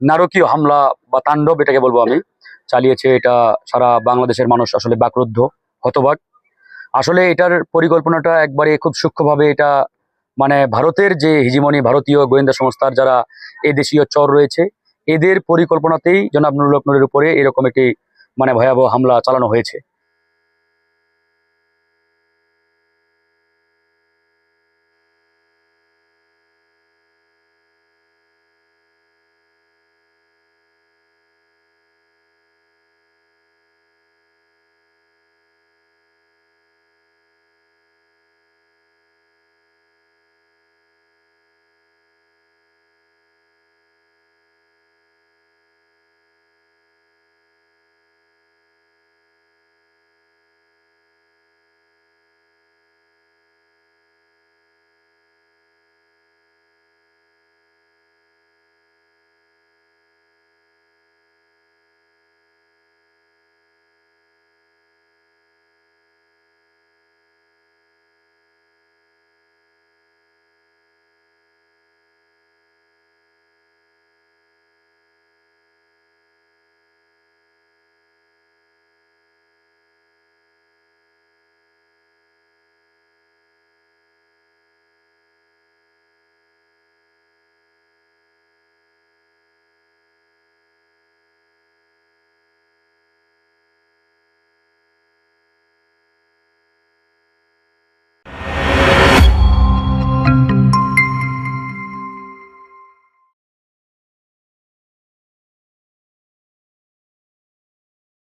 নারকীয় হামলা বা তাণ্ডব এটাকে বলব আমি। চালিয়েছে এটা সারা বাংলাদেশের মানুষ আসলে বাকরুদ্ধ, হতবাক। আসলে এটার পরিকল্পনাটা একবারে খুব সূক্ষ্মভাবে এটা মানে ভারতের যে হিজিমনি ভারতীয় গোয়েন্দা সংস্থার যারা এদেশীয় দেশীয় চর রয়েছে, এদের পরিকল্পনাতেই জনাব নুরুল উপরে এরকম একটি মানে ভয়াবহ হামলা চালানো হয়েছে।